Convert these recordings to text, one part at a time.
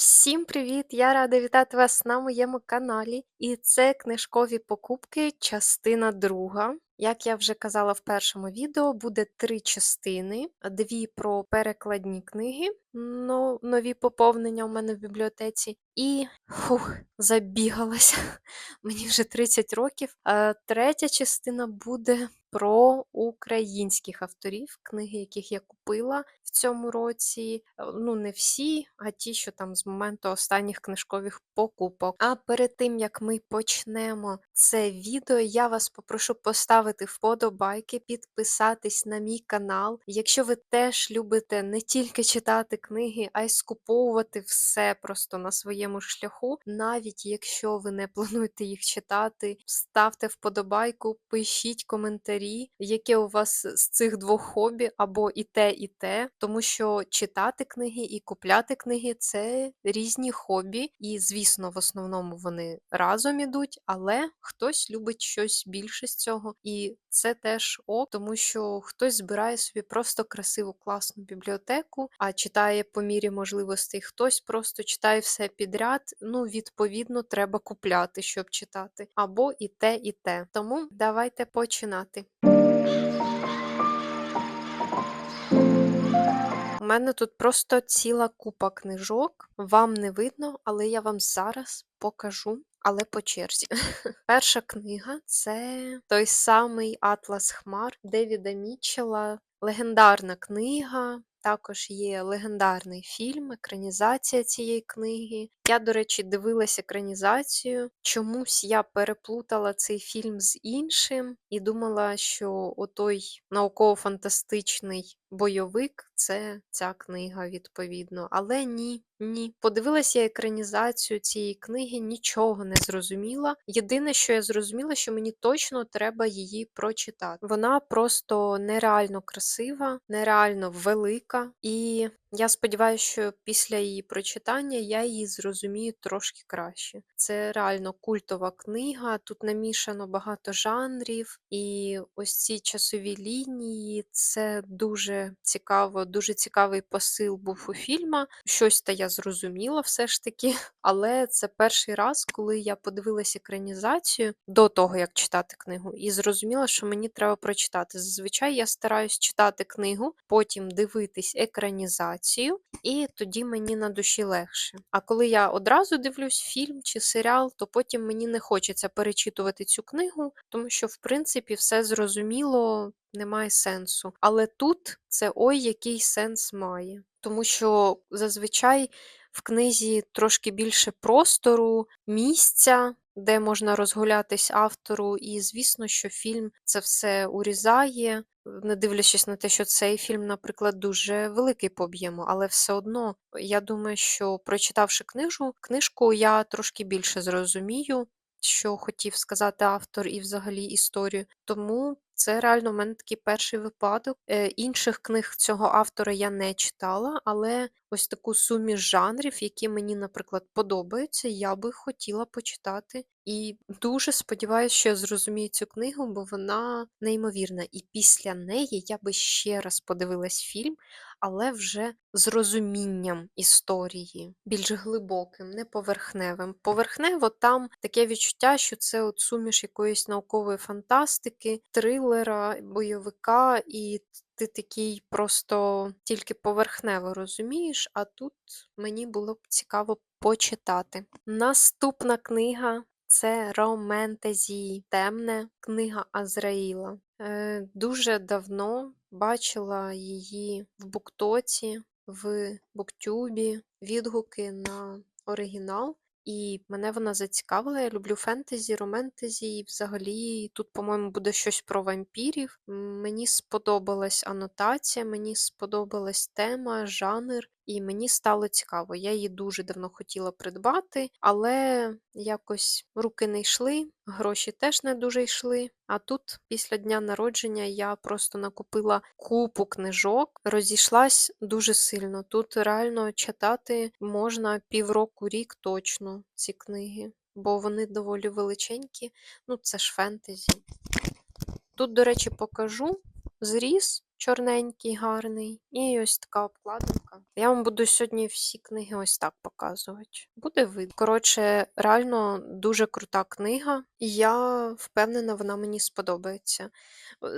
Всім привіт! Я рада вітати вас на моєму каналі. І це книжкові покупки, частина друга. Як я вже казала в першому відео, буде три частини: дві про перекладні книги, но- нові поповнення у мене в бібліотеці. І фух, забігалася. Мені вже 30 років. А третя частина буде про українських авторів, книги, яких я купила в цьому році. Е, Ну, не всі, а ті, що там з моменту останніх книжкових покупок. А перед тим як ми почнемо це відео, я вас попрошу поставити вподобайки, підписатись на мій канал. Якщо ви теж любите не тільки читати книги, а й скуповувати все просто на своєму шляху, навіть якщо ви не плануєте їх читати, ставте вподобайку, пишіть коментарі, яке у вас з цих двох хобі, або і те, і те, тому що читати книги і купляти книги це різні хобі, і, звісно, в основному вони разом ідуть, але хтось любить щось більше з цього, і це теж ок, тому що хтось збирає собі просто красиву класну бібліотеку, а читає по мірі можливостей, хтось просто читає все підряд. Ну, відповідно, треба купляти, щоб читати, або і те, і те. Тому давайте починати. Мене тут просто ціла купа книжок. Вам не видно, але я вам зараз покажу. Але по черзі. Перша книга це той самий Атлас Хмар Девіда Мічела. Легендарна книга. Також є легендарний фільм, екранізація цієї книги. Я, до речі, дивилась екранізацію. Чомусь я переплутала цей фільм з іншим і думала, що отой науково-фантастичний бойовик це ця книга, відповідно. Але ні, ні. Подивилася я екранізацію цієї книги, нічого не зрозуміла. Єдине, що я зрозуміла, що мені точно треба її прочитати. Вона просто нереально красива, нереально велика, і я сподіваюся, що після її прочитання я її зрозумію трошки краще. Це реально культова книга, тут намішано багато жанрів, і ось ці часові лінії це дуже цікаво, дуже цікавий посил був у фільма. Щось та я зрозуміла все ж таки, але це перший раз, коли я подивилася екранізацію до того, як читати книгу, і зрозуміла, що мені треба прочитати. Зазвичай я стараюсь читати книгу, потім дивитись екранізацію, і тоді мені на душі легше. А коли я одразу дивлюсь фільм чи серіал, то потім мені не хочеться перечитувати цю книгу, тому що, в принципі, все зрозуміло. Немає сенсу. Але тут це ой, який сенс має. Тому що зазвичай в книзі трошки більше простору, місця, де можна розгулятись автору, і звісно, що фільм це все урізає, не дивлячись на те, що цей фільм, наприклад, дуже великий по об'єму, але все одно я думаю, що прочитавши книжу, книжку я трошки більше зрозумію, що хотів сказати автор і взагалі історію. Тому це реально в мене такий перший випадок. Е, Інших книг цього автора я не читала, але ось таку суміш жанрів, які мені, наприклад, подобаються, я би хотіла почитати. І дуже сподіваюся, що я зрозумію цю книгу, бо вона неймовірна. І після неї я би ще раз подивилась фільм, але вже з розумінням історії, більш глибоким, не поверхневим. Поверхнево там таке відчуття, що це от суміш якоїсь наукової фантастики, трилера, бойовика, і ти такий просто тільки поверхнево розумієш, а тут мені було б цікаво почитати. Наступна книга. Це романтезі, темне книга Азраїла. Е, Дуже давно бачила її в буктоці, в буктюбі, відгуки на оригінал. І мене вона зацікавила. Я люблю фентезі, романтезі, і взагалі тут, по-моєму, буде щось про вампірів. Мені сподобалась анотація, мені сподобалась тема, жанр, і мені стало цікаво. Я її дуже давно хотіла придбати, але якось руки не йшли, гроші теж не дуже йшли. А тут, після дня народження, я просто накупила купу книжок, розійшлась дуже сильно. Тут реально читати можна півроку, рік точно ці книги, бо вони доволі величенькі. Ну, це ж фентезі. Тут, до речі, покажу зріз чорненький, гарний, і ось така обкладинка. Книжка. Я вам буду сьогодні всі книги ось так показувати. Буде видно. Коротше, реально дуже крута книга, і я впевнена, вона мені сподобається.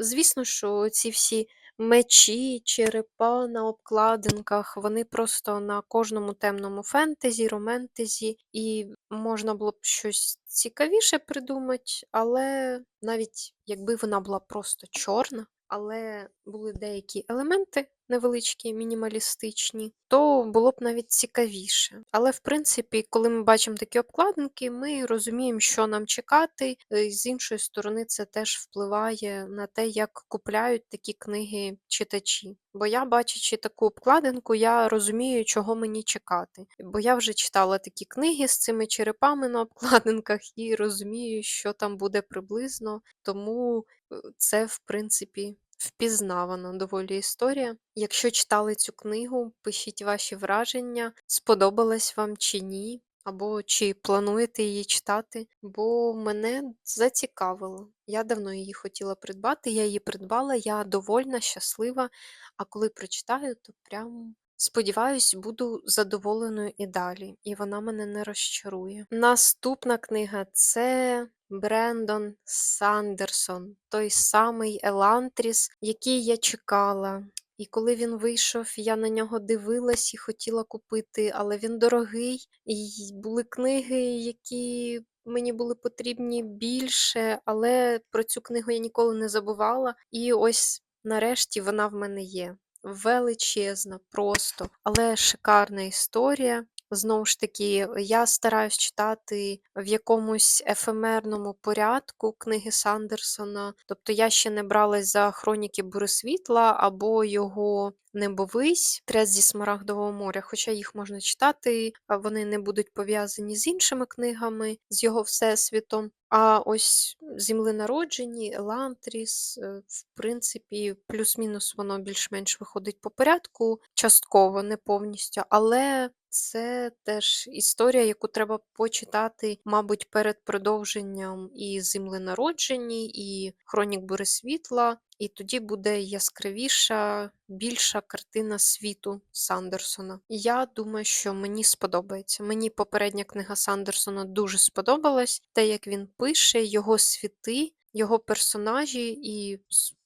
Звісно, що ці всі мечі, черепа на обкладинках, вони просто на кожному темному фентезі, романтезі, і можна було б щось цікавіше придумати, але навіть якби вона була просто чорна, але були деякі елементи невеличкі, мінімалістичні, то було б навіть цікавіше. Але в принципі, коли ми бачимо такі обкладинки, ми розуміємо, що нам чекати. Е, З іншої сторони, це теж впливає на те, як купляють такі книги читачі. Бо я, бачачи таку обкладинку, я розумію, чого мені чекати. Бо я вже читала такі книги з цими черепами на обкладинках і розумію, що там буде приблизно. Тому е, це, в принципі, впізнавана доволі історія. Якщо читали цю книгу, пишіть ваші враження, сподобалась вам чи ні, або чи плануєте її читати, бо мене зацікавило. Я давно її хотіла придбати, я її придбала, я довольна, щаслива, а коли прочитаю, то прям. Сподіваюсь, буду задоволеною і далі, і вона мене не розчарує. Наступна книга це Брендон Сандерсон, той самий Елантріс, який я чекала. І коли він вийшов, я на нього дивилась і хотіла купити, але він дорогий, і були книги, які мені були потрібні більше, але про цю книгу я ніколи не забувала. І ось нарешті вона в мене є. Величезна, просто, але шикарна історія. Знову ж таки, я стараюсь читати в якомусь ефемерному порядку книги Сандерсона. Тобто я ще не бралась за хроніки Буресвітла або його Небовись, Тряс зі Смарагдового моря, хоча їх можна читати, вони не будуть пов'язані з іншими книгами, з його всесвітом. А ось земленароджені, Елантріс, е, в принципі, плюс-мінус воно більш-менш виходить по порядку, частково, не повністю, але це теж історія, яку треба почитати, мабуть, перед продовженням і земленароджені, і Хронік Буресвітла, і тоді буде яскравіша, більша картина світу Сандерсона. Я думаю, що мені сподобається. Мені попередня книга Сандерсона дуже сподобалась, те, як він пише, його світи, його персонажі, і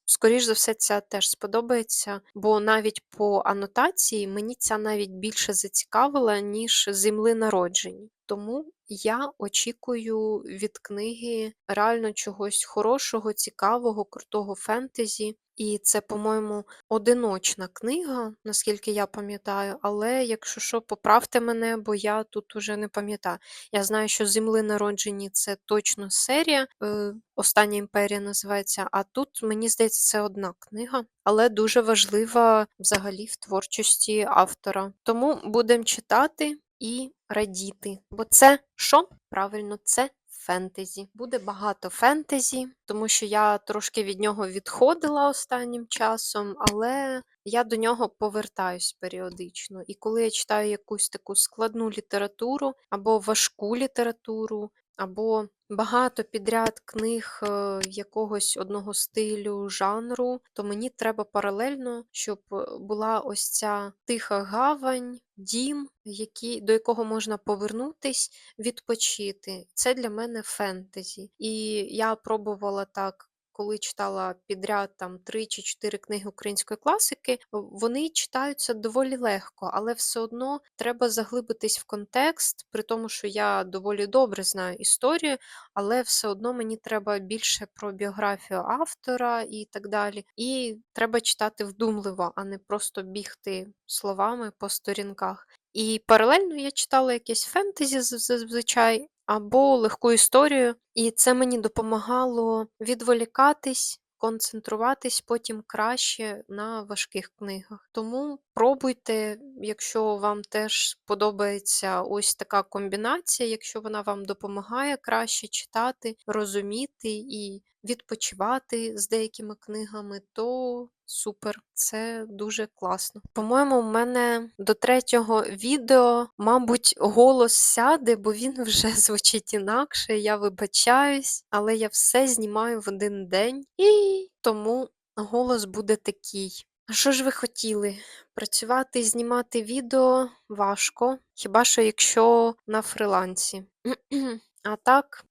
скоріш за все, ця теж сподобається, бо навіть по анотації мені ця навіть більше зацікавила, ніж земли народжені. Тому я очікую від книги реально чогось хорошого, цікавого, крутого фентезі. І це, по-моєму, одиночна книга, наскільки я пам'ятаю, але якщо що, поправте мене, бо я тут уже не пам'ятаю. Я знаю, що Земли народжені це точно серія, е, Остання імперія називається, а тут, мені здається, це одна книга, але дуже важлива взагалі в творчості автора. Тому будемо читати і радіти. Бо це що? Правильно, це фентезі. Буде багато фентезі, тому що я трошки від нього відходила останнім часом, але я до нього повертаюсь періодично. І коли я читаю якусь таку складну літературу або важку літературу, або багато підряд книг е, якогось одного стилю, жанру, то мені треба паралельно, щоб е, була ось ця тиха гавань, дім, який, до якого можна повернутись, відпочити. Це для мене фентезі. І я пробувала так. Коли читала підряд там три чи чотири книги української класики, вони читаються доволі легко, але все одно треба заглибитись в контекст, при тому, що я доволі добре знаю історію, але все одно мені треба більше про біографію автора і так далі. І треба читати вдумливо, а не просто бігти словами по сторінках. І паралельно я читала якесь фентезі зазвичай або легку історію, і це мені допомагало відволікатись. Концентруватись потім краще на важких книгах. Тому пробуйте, якщо вам теж подобається ось така комбінація, якщо вона вам допомагає краще читати, розуміти і відпочивати з деякими книгами, то супер, це дуже класно. По-моєму, у мене до третього відео, мабуть, голос сяде, бо він вже звучить інакше. Я вибачаюсь, але я все знімаю в один день, і тому голос буде такий. А що ж ви хотіли? Працювати, і знімати відео важко, хіба що якщо на фрилансі. А так,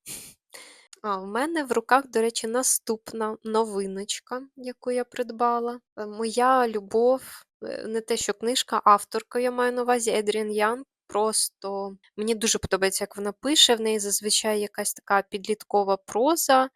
а в мене в руках, до речі, наступна новиночка, яку я придбала. Е, Моя любов, е, не те, що книжка, авторка, я маю на увазі Едрін Ян. Просто мені дуже подобається, як вона пише. В неї зазвичай якась така підліткова проза, е,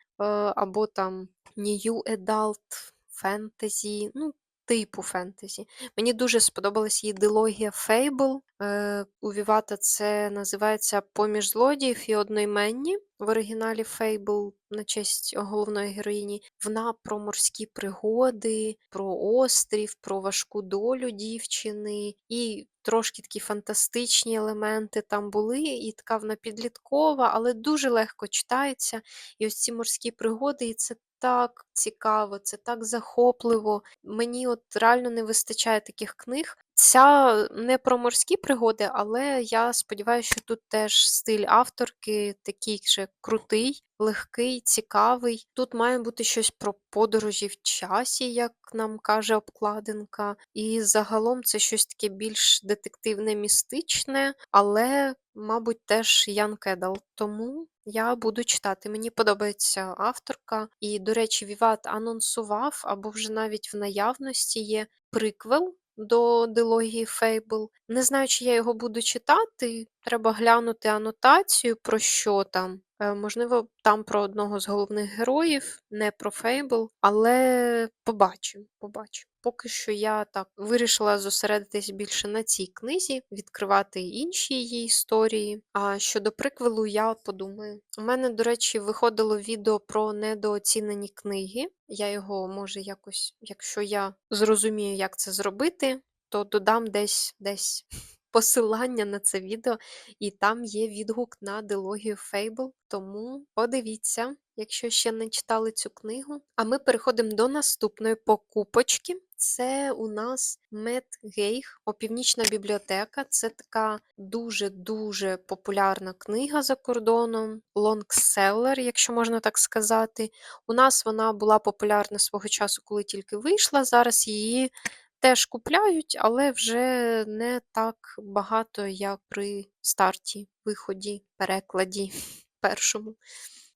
або там New Adult Fantasy, ну, типу фентезі. Мені дуже сподобалась її дилогія Фейбл. Е, У Вівата це називається Поміж злодіїв і одноіменні в оригіналі Фейбл на честь головної героїні. Вона про морські пригоди, про острів, про важку долю дівчини і трошки такі фантастичні елементи там були, і така вона підліткова, але дуже легко читається. І ось ці морські пригоди, і це так цікаво, це так захопливо. Мені от реально не вистачає таких книг. Ця не про морські пригоди, але я сподіваюся, що тут теж стиль авторки такий же крутий, легкий, цікавий. Тут має бути щось про подорожі в часі, як нам каже обкладинка. І загалом це щось таке більш детективне, містичне, але, мабуть, теж Ян Кедал. Тому я буду читати. Мені подобається авторка. І, до речі, Віват анонсував, або вже навіть в наявності є приквел до дилогії Фейбл. Не знаю, чи я його буду читати. Треба глянути анотацію, про що там. Е, Можливо, там про одного з головних героїв, не про Фейбл, але побачимо, побачимо. Поки що я так вирішила зосередитись більше на цій книзі, відкривати інші її історії. А щодо приквелу, я подумаю. У мене, до речі, виходило відео про недооцінені книги. Я його може якось, якщо я зрозумію, як це зробити, то додам десь десь посилання на це відео, і там є відгук на дилогію Фейбл. Тому подивіться, якщо ще не читали цю книгу. А ми переходимо до наступної покупочки. Це у нас Мед Гейх, Опівнічна бібліотека. Це така дуже-дуже популярна книга за кордоном, лонгселер, якщо можна так сказати. У нас вона була популярна свого часу, коли тільки вийшла. Зараз її теж купляють, але вже не так багато, як при старті, виході, перекладі першому.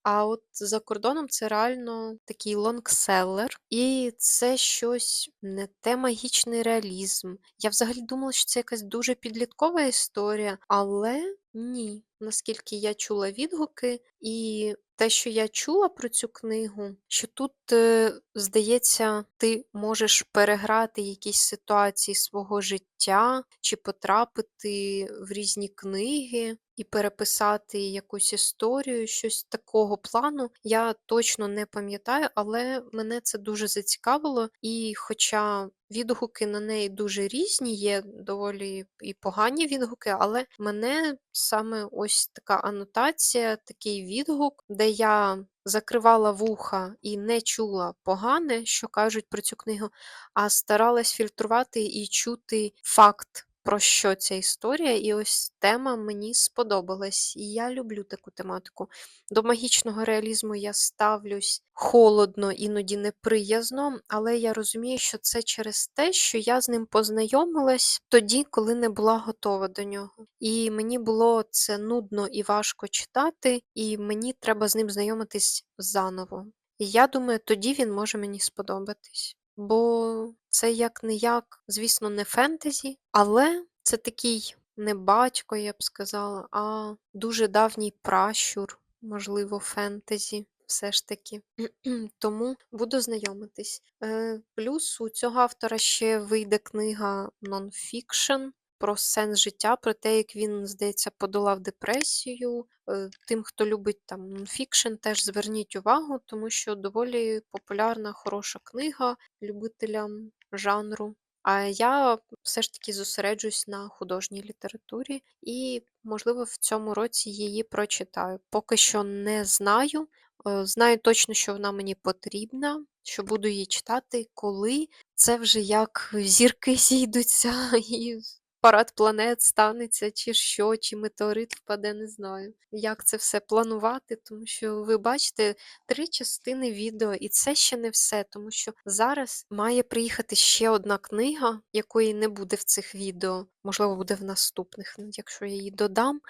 А от за кордоном це реально такий лонгселер, і це щось не те магічний реалізм. Я взагалі думала, що це якась дуже підліткова історія, але ні. Наскільки я чула відгуки, і те, що я чула про цю книгу, що тут, е, здається, ти можеш переграти якісь ситуації свого життя чи потрапити в різні книги і переписати якусь історію, щось такого плану. Я точно не пам'ятаю, але мене це дуже зацікавило. І хоча відгуки на неї дуже різні, є доволі і погані відгуки, але мене саме ось така анотація, такий відгук, де я закривала вуха і не чула погане, що кажуть про цю книгу, а старалась фільтрувати і чути факт. Про що ця історія, і ось тема мені сподобалась, і я люблю таку тематику. До магічного реалізму я ставлюсь холодно, іноді неприязно, але я розумію, що це через те, що я з ним познайомилась тоді, коли не була готова до нього. І мені було це нудно і важко читати, і мені треба з ним знайомитись заново. І я думаю, тоді він може мені сподобатись. Бо це як не як, звісно, не фентезі, але це такий не батько, я б сказала, а дуже давній пращур, можливо, фентезі. Все ж таки. Тому буду знайомитись. Е, Плюс у цього автора ще вийде книга нонфікшн про сенс життя, про те, як він, здається, подолав депресію. Е, Тим, хто любить там нонфікшн, теж зверніть увагу, тому що доволі популярна, хороша книга любителям жанру. А я все ж таки зосереджусь на художній літературі і, можливо, в цьому році її прочитаю. Поки що не знаю. Е, Знаю точно, що вона мені потрібна, що буду її читати, коли це вже як зірки зійдуться і парад планет станеться, чи що, чи метеорит впаде, не знаю. Як це все планувати, тому що ви бачите три частини відео, і це ще не все, тому що зараз має приїхати ще одна книга, якої не буде в цих відео. Можливо, буде в наступних, ну, якщо я її додам.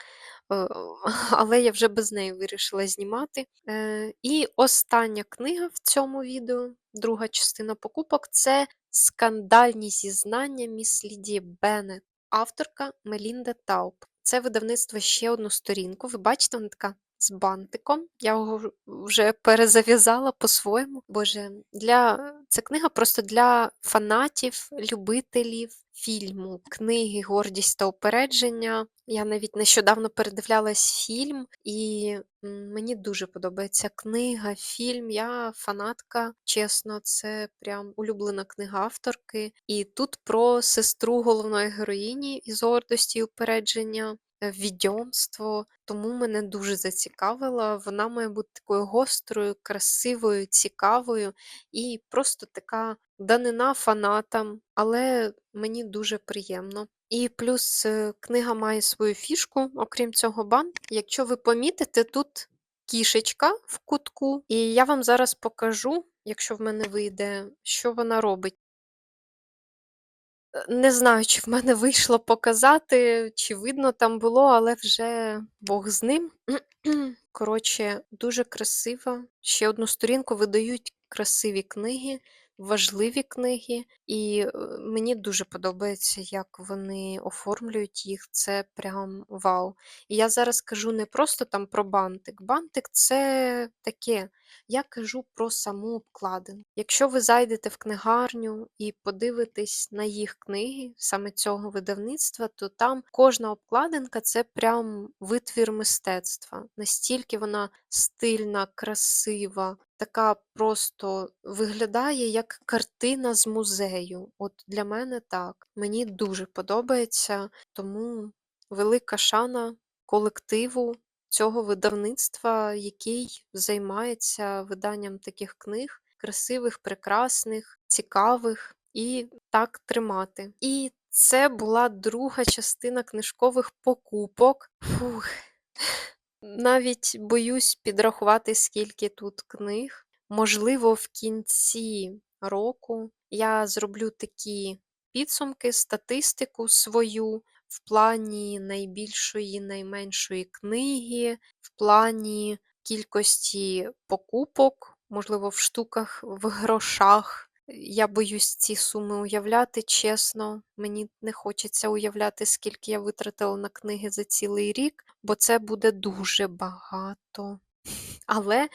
Е, але я вже без неї вирішила знімати. Е, І остання книга в цьому відео, друга частина покупок це скандальні зізнання міс Лідії Беннет, авторка Мелінда Тауп. Це видавництво ще одну сторінку. Ви бачите, вона така з бантиком. Я його вже перезав'язала по-своєму. Боже, для це книга просто для фанатів, любителів фільму, книги Гордість та упередження. Я навіть нещодавно передивлялась фільм, і мені дуже подобається книга, фільм. Я фанатка, чесно, це прям улюблена книга авторки. І тут про сестру головної героїні із гордості і упередження. Відьомство, тому мене дуже зацікавила. Вона має бути такою гострою, красивою, цікавою і просто така данина фанатам, але мені дуже приємно. І плюс е, книга має свою фішку, окрім цього бан. Якщо ви помітите, тут кішечка в кутку, і я вам зараз покажу, якщо в мене вийде, що вона робить. Не знаю, чи в мене вийшло показати, чи видно там було, але вже Бог з ним. Коротше, дуже красиво. Ще одну сторінку видають красиві книги важливі книги, і е, мені дуже подобається, як вони оформлюють їх. Це прям вау. І я зараз кажу не просто там про бантик. Бантик це таке. Я кажу про саму обкладинку. Якщо ви зайдете в книгарню і подивитесь на їх книги, саме цього видавництва, то там кожна обкладинка це прям витвір мистецтва. Настільки вона стильна, красива, така просто виглядає як картина з музею. От для мене так. Мені дуже подобається, тому велика шана колективу цього видавництва, який займається виданням таких книг, красивих, прекрасних, цікавих і так тримати. І це була друга частина книжкових покупок. Фух. Навіть боюсь підрахувати, скільки тут книг. Можливо, в кінці року я зроблю такі підсумки, статистику свою в плані найбільшої, найменшої книги, в плані кількості покупок, можливо, в штуках, в грошах. Я боюсь ці суми уявляти, чесно. Мені не хочеться уявляти, скільки я витратила на книги за цілий рік, бо це буде дуже багато. Але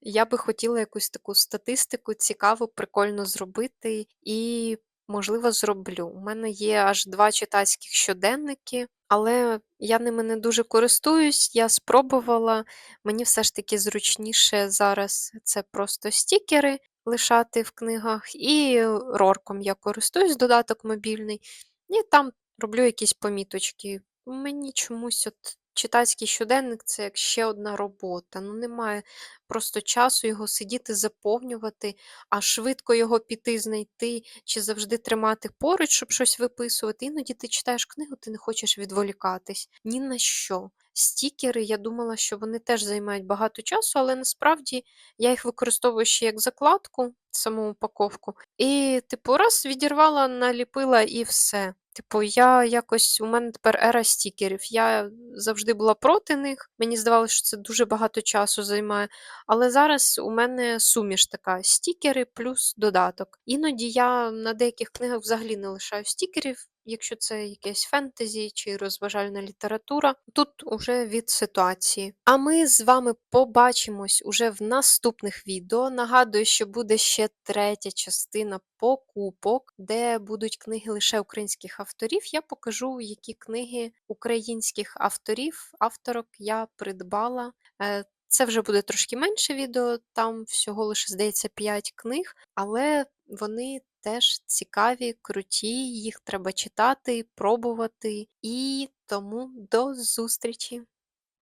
я би хотіла якусь таку статистику цікаву, прикольно зробити і, можливо, зроблю. У мене є аж два читацьких щоденники, але я ними не дуже користуюсь, я спробувала. Мені все ж таки зручніше зараз це просто стікери лишати в книгах, і рорком я користуюсь, додаток мобільний, і там роблю якісь поміточки. Мені чомусь от читацький щоденник це як ще одна робота. Ну, немає просто часу його сидіти, заповнювати, а швидко його піти, знайти чи завжди тримати поруч, щоб щось виписувати. Іноді ти читаєш книгу, ти не хочеш відволікатись ні на що. Стікери, я думала, що вони теж займають багато часу, але насправді я їх використовую ще як закладку, саму упаковку. І, типу, раз відірвала, наліпила і все. Типу, я якось у мене тепер ера стікерів. Я завжди була проти них. Мені здавалося, що це дуже багато часу займає. Але зараз у мене суміш така: стікери плюс додаток. Іноді я на деяких книгах взагалі не лишаю стікерів якщо це якесь фентезі чи розважальна література, тут уже від ситуації. А ми з вами побачимось уже в наступних відео. Нагадую, що буде ще третя частина покупок, де будуть книги лише українських авторів. Я покажу, які книги українських авторів, авторок я придбала. Е, це вже буде трошки менше відео, там всього лише, здається, 5 книг, але вони теж цікаві, круті, їх треба читати, пробувати. І тому до зустрічі!